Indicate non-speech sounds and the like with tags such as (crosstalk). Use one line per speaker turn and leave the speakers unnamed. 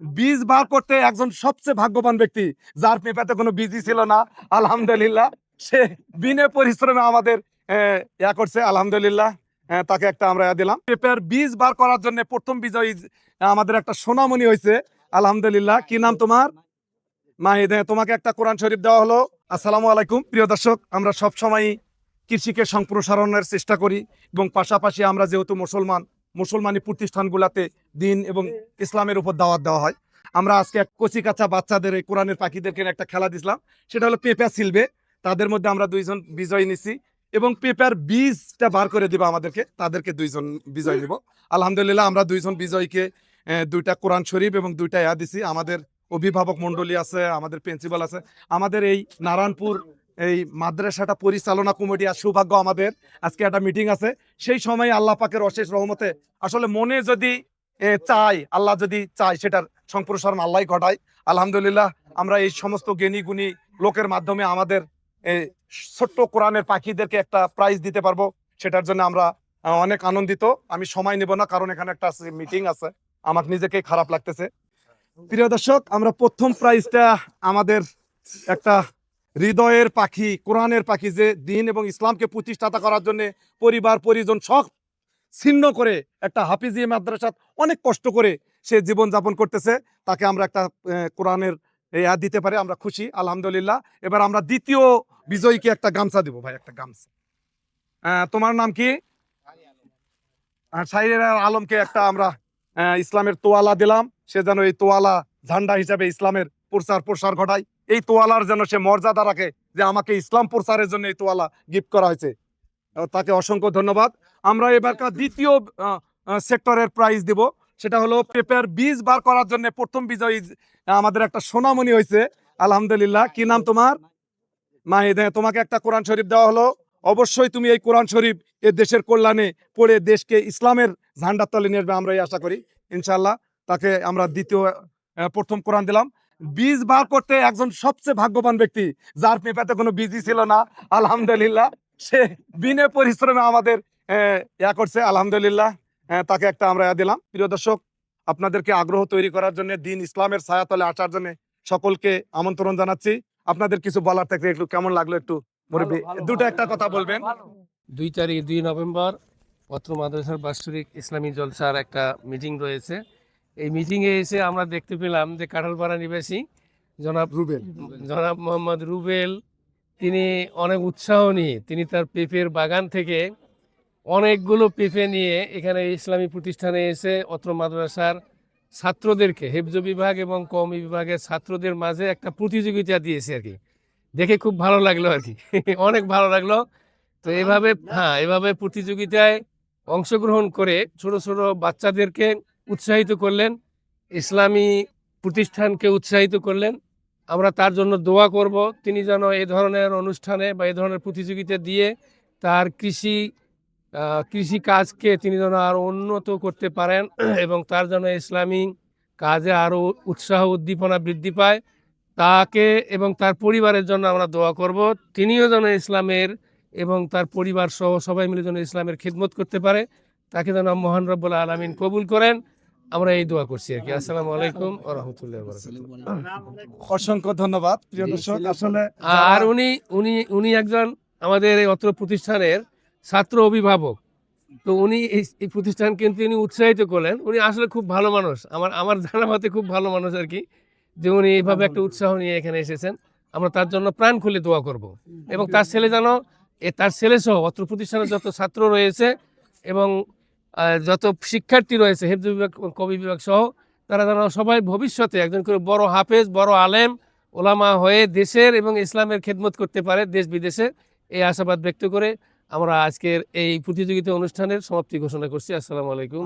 বীজ বার করতে একজন সবচেয়ে ভাগ্যবান ব্যক্তি, যার পেপাতে কোনো বীজই ছিল না, আলহামদুলিল্লাহ। সে বিনে পরিশ্রমে আমাদের ইয়া করছে, আলহামদুলিল্লাহ। তাকে একটা আমরা ইয়া দিলাম। পেপার বীজ বার করার জন্য প্রথম বিজয়ী আমাদের একটা সোনামণি হয়েছে, আলহামদুলিল্লাহ। কি নাম তোমার? মাহিদ, তোমাকে একটা কোরআন শরীফ দেওয়া হলো। আসসালামু আলাইকুম। প্রিয় দর্শক, আমরা সব সময় কৃষিকে সম্প্রসারণের চেষ্টা করি, এবং পাশাপাশি আমরা যেহেতু মুসলমান মুসলমানি প্রতিষ্ঠানগুলোতে দিন এবং ইসলামের উপর দাওয়াত দেওয়া হয়। আমরা আজকে এক কচি কাঁচা বাচ্চাদের এই কোরআনের পাখিদেরকে একটা খেলা দিছিলাম। সেটা হলো পেঁপা সিলবে। তাদের মধ্যে আমরা দুইজন বিজয় নিছি এবং পেঁপার বীজটা বার করে দিব আমাদেরকে। তাদেরকে দুইজন বিজয় দিব। আলহামদুলিল্লাহ আমরা দুইজন বিজয়কে দুইটা কোরআন শরীফ এবং দুইটা ইয়া দিছি আমাদের অভিভাবক মণ্ডলী আছে আমাদের প্রিন্সিপাল আছে। আমাদের এই নারায়ণপুর এই মাদ্রাসাটা পরিচালনা কমিটি আর সৌভাগ্য আমাদের। আজকে একটা মিটিং আছে। সেই সময় আল্লাহ পাকের অশেষ রহমতে আসলে মনে যদি চাই আল্লাহ যদি চাই সেটার সম্প্রসারণ আল্লাহ ঘটায়। আলহামদুলিল্লাহ, আমরা এই সমস্ত জ্ঞানী গুণী লোকের মাধ্যমে আমাদের এই ছোট্ট কোরআনের পাখিদেরকে একটা প্রাইজ দিতে পারব। সেটার জন্য আমরা অনেক আনন্দিত। আমি সময় নেব না, কারণ এখানে একটা মিটিং আছে। আমার নিজেকে খারাপ লাগতেছে। প্রিয় দর্শক, আমরা প্রথম প্রাইজটা আমাদের একটা হৃদয়ের পাখি, কোরআনের পাখি যে দিন এবং ইসলামকে প্রতিষ্ঠাতা করার জন্য পরিবার, পরিজন সব ছিন্ন করে একটা হাফিজি মাদ্রাসা অনেক কষ্ট করে সে জীবন যাপন করতেছে। তাকে আমরা একটা কোরআনের ইয়া দিতে পারে, আমরা খুশি, আলহামদুলিল্লাহ। এবার আমরা দ্বিতীয় বিজয়ীকে একটা গামছা দিব, ভাই, একটা গামছা। তোমার নাম কি? আলমকে একটা আমরা ইসলামের তোয়ালা দিলাম। সে যেন এই তোয়ালা ঝান্ডা হিসাবে ইসলামের প্রচার প্রসার ঘটায়। এই তোয়ালার যেন সে মর্যাদা রাখে যে আমাকে ইসলাম প্রচারের জন্য এই তোয়ালা গিফট করা হয়েছে। তাকে অসংখ্য ধন্যবাদ। আমরা এবারকার দ্বিতীয় সেক্টরের প্রাইজ দিব। সেটা হলো পেপার বীজ বার করার জন্য প্রথম বিজয়ী আমাদের একটা সোনামণি হয়েছে। আলহামদুলিল্লাহ। কি নাম তোমার? মাহিদ, তোমাকে একটা কোরআন শরীফ দেওয়া হলো। অবশ্যই তুমি এই কোরআন শরীফ এ দেশের কল্যাণে পড়ে দেশকে ইসলামের ঝান্ডার তলে নিয়ে আমরা এই আশা করি। ইনশাল্লাহ তাকে আমরা দ্বিতীয় প্রথম কোরআন দিলাম। বীজ বার করতে একজন সবচেয়ে ভাগ্যবান ব্যক্তি যার পেপাতে কোনো বীজই ছিল না আলহামদুলিল্লাহ। সে বিনে পরিশ্রমে আমাদের ইয়া করছে আলহামদুলিল্লাহ। তাকে একটা আমরা ইয়া দিলাম। প্রিয় দর্শক আপনাদেরকে আগ্রহ তৈরি করার জন্য দিন ইসলামের ছায়াতলে আসার জন্য সকলকে আমন্ত্রণ জানাচ্ছি। আপনাদের কিছু বলার থাকলে একটু কেমন লাগল একটু দুটো একটা কথা বলবেন।
দুই তারিখ দুই নভেম্বর পত্র মাদ্রাসার বাৎসরিক ইসলামী জলসার একটা মিটিং রয়েছে। এই মিটিংয়ে এসে আমরা দেখতে পেলাম যে কাঁঠালপাড়া নিবাসী জনাব
রুবেল।
জনাব মোহাম্মদ রুবেল তিনি অনেক উৎসাহ নিয়ে তিনি তার পেঁপের বাগান থেকে অনেকগুলো পেঁপে নিয়ে এখানে ইসলামী প্রতিষ্ঠানে এসে অত্র মাদ্রাসার ছাত্রদেরকে হেফজ বিভাগ এবং কওমি বিভাগের ছাত্রদের মাঝে একটা প্রতিযোগিতা দিয়েছে আর কি। দেখে খুব ভালো লাগল আর কি। (laughs) অনেক ভালো লাগল। তো এভাবে হ্যাঁ এভাবে প্রতিযোগিতায় অংশগ্রহণ করে ছোট ছোট বাচ্চাদেরকে উৎসাহিত করলেন, ইসলামী প্রতিষ্ঠানকে উৎসাহিত করলেন। আমরা তার জন্য দোয়া করব, তিনি যেন এ ধরনের অনুষ্ঠানে বা এ ধরনের প্রতিযোগিতা দিয়ে তার কৃষি কৃষি কাজকে তিনি যেন আরও উন্নত করতে পারেন (clears throat) এবং তার জন্য ইসলামী কাজে আরও উৎসাহ, উদ্দীপনা বৃদ্ধি পায়। তাকে এবং তার পরিবারের জন্য আমরা দোয়া করব, তিনিও যেন ইসলামের এবং তার পরিবার সহ সবাই মিলে যেন ইসলামের খিদমত করতে পারে। তাকে যেন মহান রব্বুল আলমিন কবুল করেন। আমরা এই দোয়া করছি আর কি। আসসালামু আলাইকুম ও রহমতুল্লাহ
অসংখ্য ধন্যবাদ প্রিয় দর্শক। আসলে
আর উনি উনি উনি একজন আমাদের এই অত্র প্রতিষ্ঠানের ছাত্র অভিভাবক। তো উনি এই এই প্রতিষ্ঠানকে কিন্তু উনি উৎসাহিত করলেন। উনি আসলে খুব ভালো মানুষ। আমার আমার জানা মতে খুব ভালো মানুষ আর কি যে উনি এইভাবে একটা উৎসাহ নিয়ে এখানে এসেছেন। আমরা তার জন্য প্রাণ খুলে দোয়া করব। এবং তার ছেলে যেন এ তার ছেলে সহ অত্র প্রতিষ্ঠানের যত ছাত্র রয়েছে এবং যত শিক্ষার্থী রয়েছে, হেফজ বিভাগ, কবি বিভাগ সহ, তারা যেন সবাই ভবিষ্যতে একজন করে বড় হাফেজ, বড় আলেম, ওলামা হয়ে দেশের এবং ইসলামের খেদমত করতে পারে দেশ বিদেশে। এই আশাবাদ ব্যক্ত করে আমরা আজকের এই প্রতিযোগিতা অনুষ্ঠানের সমাপ্তি ঘোষণা করছি। আসসালামু আলাইকুম।